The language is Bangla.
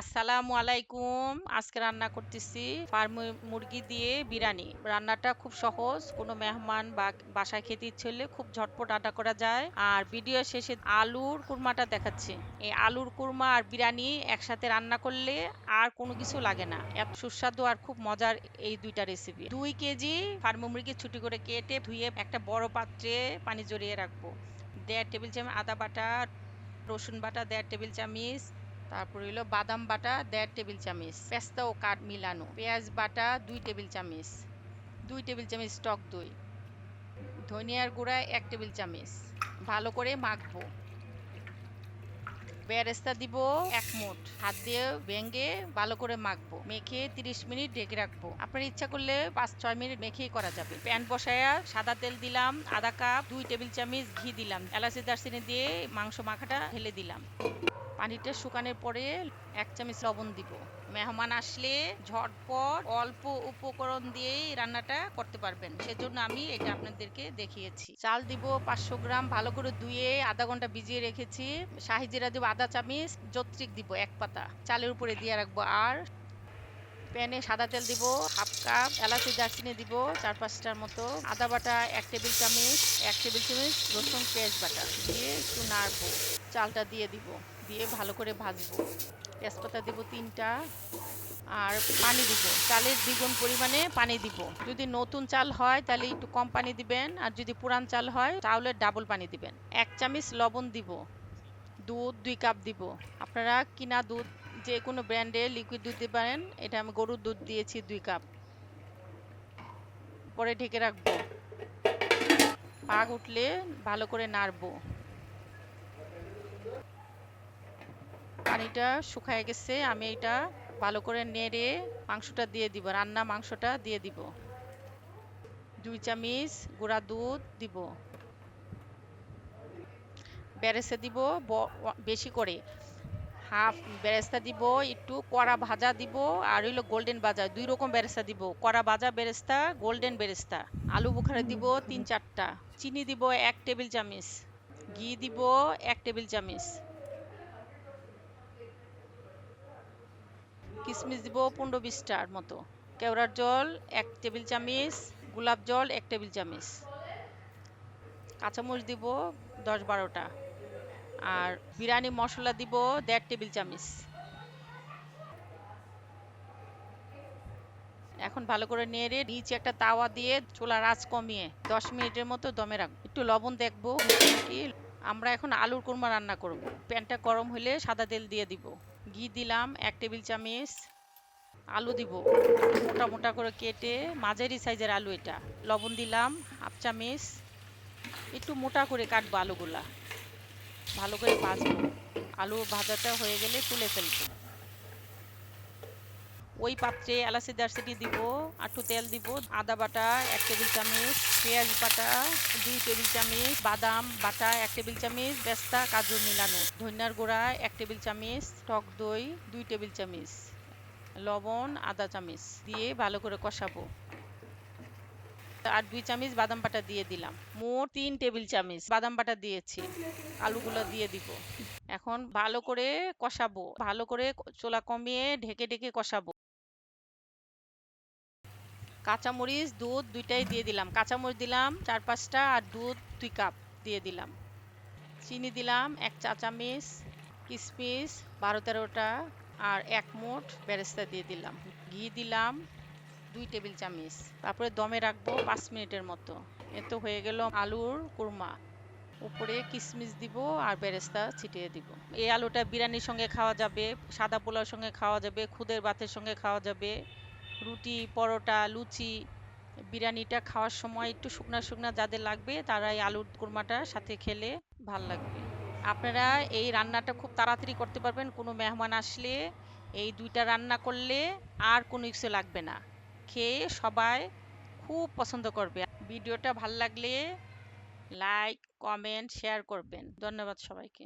আসসালামু আলাইকুম। আজকে রান্না করতেছি ফার্ম মুরগি দিয়ে বিরিয়ানি। রান্নাটা খুব সহজ, কোনো মেহমান বা বাসায় খেতে ইচ্ছে হলে খুব ঝটপট রান্না করা যায়। আর ভিডিও শেষে আলুর কুরমাটা দেখাচ্ছি। এই আলুর কুরমা আর বিরিয়ানি একসাথে রান্না করলে আর কোনো কিছু লাগে না। এত সুস্বাদু আর খুব মজার এই দুইটা রেসিপি দুই কেজি ফার্ম মুরগি ছুটি করে কেটে ধুয়ে একটা বড় পাত্রে পানি জড়িয়ে রাখব। দেড় টেবিল চামচ আদা বাটা, রসুন বাটা, দেড় টেবিল চামচ তারপর হইল বাদাম বাটা, দেড় টেবিল চামচ। পেস্তা ও কাঠ মিলানো। পেঁয়াজ বাটা, দুই টেবিল চামচ। দুই টেবিল চামচ টক দই। ধনিয়ার গুঁড়া, এক টেবিল চামচ। ভালো করে মাখবো। বেরেস্তা দিব এক মুঠ। হাত দিয়ে ভেঙে ভালো করে মাখবো। মেখে 30 মিনিট ঢেকে রাখব। আপনার ইচ্ছা করলে পাঁচ, ছয় মিনিট মেখেই করা যাবে। প্যান বসায়া সাদা তেল দিলাম আধা কাপ, দুই টেবিল চামচ ঘি দিলাম। এলাচি দারচিনি দিয়ে মাংস মাখাটা ঢেলে দিলাম। পানিটা শুকানোর পরে এক চামচ লবণ দিব। মেহমান আসলে ঝটপট অল্প উপকরণ দিয়েই রান্নাটা করতে পারবেন। সেজন্য আমি এটা আপনাদেরকে দেখিয়েছি। চাল দিব পাঁচশো গ্রাম, ভালো করে ধুয়ে আধা ঘণ্টা ভিজিয়ে রেখেছি। শাহি জিরা দিব আধা চামচ, যত্রিক দিব এক পাতা। চালের উপরে দিয়ে রাখব আর প্যানে সাদা তেল দিব, হাফ কাপ এলাচি দারচিনি দিব, চার পাঁচটার মতো আদা বাটা, এক টেবিল চামচ, এক টেবিল চামচ রসুন পেঁয়াজ বাটা দিয়ে একটু নাড়বো। চালটা দিয়ে দিব, দিয়ে ভালো করে ভাজবো। তেজপাতা দিব তিনটা আর পানি দিব। চালের দ্বিগুণ পরিমাণে পানি দিব। যদি নতুন চাল হয় তাহলে একটু কম পানি দিবেন, আর যদি পুরান চাল হয় চাউলের ডাবল পানি দিবেন। এক চামচ লবণ দিব। দুধ দুই কাপ দিব। আপনারা কিনা দুধ যে কোনো ব্র্যান্ডে লিকুইড দুধ দিতে পারেন, এটা আমি গরুর দুধ দিয়েছি দুই কাপ। পরে ঢেকে রাখব। পাক উঠলে ভালো করে নাড়বো। পানিটা শুকায় গেছে, আমি এটা ভালো করে নেড়ে মাংসটা দিয়ে দিব, রান্না মাংসটা দিয়ে দিব। দুই চামচ গুঁড়া দুধ দিব। বেরেস্তা দিব বেশি করে। হাফ বেরেস্তা দিব, একটু কড়া ভাজা দিব, আর হইল গোল্ডেন ভাজা, দুই রকম বেরেস্তা দিব। কড়া ভাজা বেরেস্তা গোল্ডেন বেরেস্তা। আলু বুখারা দিব তিন চারটা। চিনি দিব এক টেবিল চামচ। ঘি দিব এক টেবিল চামচ। কিশমিশ দিব পনেরো বিশটার মতো। কেওড়ার জল এক টেবিল চামচ, গোলাপ জল এক টেবিল চামচ। কাঁচামরিচ দিব দশ বারোটা। আর বিরিয়ানি মশলা দিব দেড় টেবিল চামচ। এখন ভালো করে নেড়ে নিচে একটা তাওয়া দিয়ে চুলার আঁচ কমিয়ে দশ মিনিটের মতো দমে রাখব একটু লবণ দেখব কি? আমরা এখন আলুর কোরমা রান্না করব। প্যানটা গরম হলে সাদা তেল দিয়ে দিব। ঘি দিলাম এক টেবিল চামচ। আলু দিব। মোটা মোটা করে কেটে মাঝারি সাইজের আলু এটা। লবণ দিলাম হাফ চামচ। একটু মোটা করে কাটবো আলুগুলা। ভালো করে ভাজবো। আলু ভাজাটা হয়ে গেলে তুলে ফেলব। ওই পাত্রে এলাচি দারচিনি দিব, একটু তেল দিব, আদা বাটা এক টেবিল চামচ, পেঁয়াজ বাটা দুই টেবিল চামচ, বাদাম বাটা এক টেবিল চামচ, বেস্তা, কাজু মিলানো, ধনিয়ার গুঁড়া এক টেবিল চামচ, টক দই দুই টেবিল চামচ, লবণ আদা চামচ দিয়ে ভালো করে কষাবো। আর দুই চামচ, বাদাম বাটা দিয়ে দিলাম। মোট তিন টেবিল চামচ বাদাম বাটা দিয়েছি। আলুগুলো দিয়ে দিব। এখন ভালো করে কষাবো। ভালো করে চোলা কমিয়ে ঢেকে ঢেকে কষাবো। কাঁচামরিচ, দুধ দুইটাই দিয়ে দিলাম। কাঁচামরিচ দিলাম চার পাঁচটা আর দুধ দুই কাপ দিয়ে দিলাম। চিনি দিলাম এক চা চামচ কিশমিশ বারো তেরোটা আর এক মুঠ বেরেস্তা দিয়ে দিলাম। ঘি দিলাম দুই টেবিল চামচ। তারপরে দমে রাখব পাঁচ মিনিটের মতো। এতো হয়ে গেল আলুর কুরমা। উপরে কিশমিশ দিব আর বেরেস্তা ছিটিয়ে দিব। এই আলুটা বিরিয়ানির সঙ্গে খাওয়া যাবে, সাদা পোলাওর সঙ্গে খাওয়া যাবে, খুদের ভাতের সঙ্গে খাওয়া যাবে। রুটি, পরোটা, লুচি, বিরিয়ানিটা খাওয়ার সময় একটু শুকনা শুকনা যাদের লাগবে তারা এই আলুর কুরমাটার সাথে খেলে ভালো লাগবে। আপনারা এই রান্নাটা খুব তাড়াতাড়ি করতে পারবেন, কোনো মেহমান আসলে এই দুইটা রান্না করলে আর কোনো কিছু লাগবে না। খেয়ে সবাই খুব পছন্দ করবে। ভিডিওটা ভালো লাগলে লাইক কমেন্ট শেয়ার করবেন। ধন্যবাদ সবাইকে।